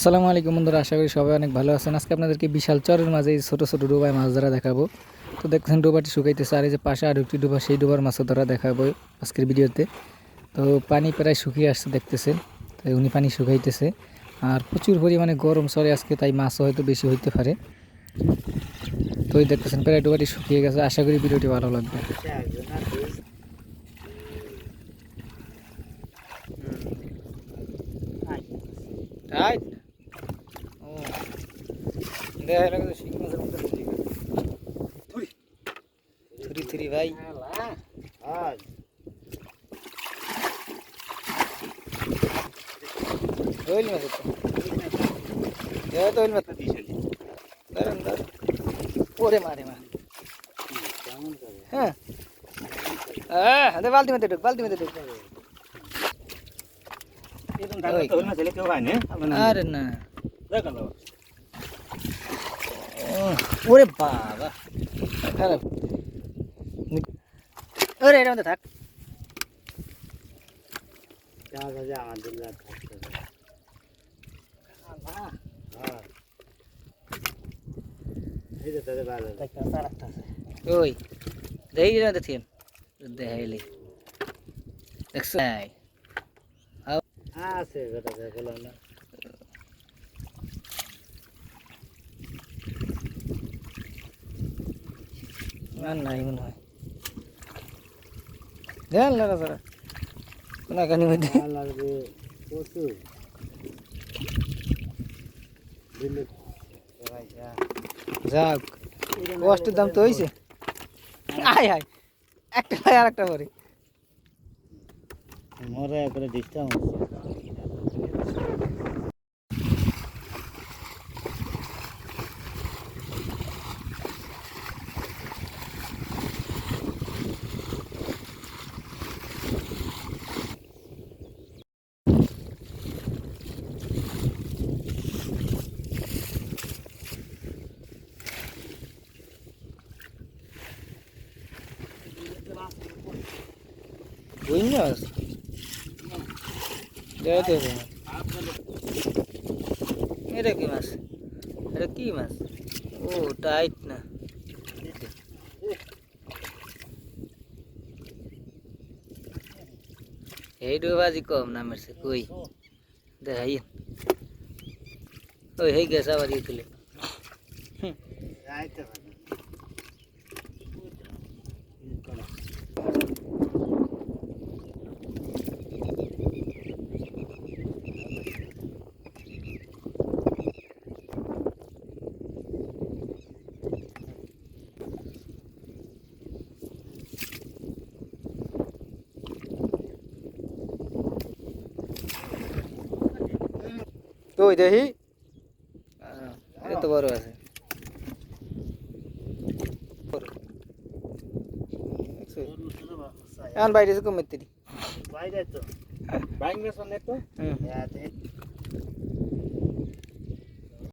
আসসালামু আলাইকুম বন্ধুরা, আশা করি সবাই অনেক ভালো আছেন। আজকে আপনাদেরকে বিশাল চরের মাঝে এই ছোটো ছোটো ডোবায় মাছ ধরা দেখাবো। তো দেখছেন ডোবাটি শুকাইতেছে, আর এই যে পাশে আর একটি ডোবা, সেই ডোবার মাছ ধরা দেখাবো আজকের ভিডিওতে। তো পানি প্রায় শুকিয়ে আসছে, দেখতেছেন। তো উনি পানি শুকাইতেছে, আর প্রচুর পরিমাণে গরম চরে আজকে, তাই মাছও হয়তো বেশি হইতে পারে। তো এই দেখতেছেন, প্রায় ডোবাটি শুকিয়ে গেছে, আশা করি ভিডিওটি ভালো লাগবে। ও দেখা লাগে তো শিং মাছের মতো থুরি। থুরি থুরি ভাই। রইল মাছ তো। রইল মাছ দাঁড়ান দাঁড়ান ওরে মারে মা। হ্যাঁ। হ্যাঁ দে বালতি মধ্যে ঢুক বালতি মধ্যে ঢুক। আরে না। ওরে বাবা খারাপ ওরে এটা মধ্যে থাক ওই দেখি এটা মধ্যে থিম দেখাইলি দেখছ আছে বেটা বললাম না আর নাই মনে হয় দেন লাগা সারা কোনাকানি মধ্যে লাগবে প্রচুর ভাই যা যাক কষ্টের দাম তো হয়েছে আয় আয়। একটা ভাই আর একটা পরে মরে করে ডিস্টার্ব বুঝলি মাছ দেখাতে হবে না। এটা কি মাছ এটা কি মাছ ও টাইট না এই ডোবাজি কম না মেরছে কই দেখাই ওই হয়ে গেছে আবার ইয়ে তুলে ওই দেখি। তো বড় আছে? এখন বাইরে এসে কমে তিরি। বাইরে তো। বাইরে তো। হুম ইয়াতে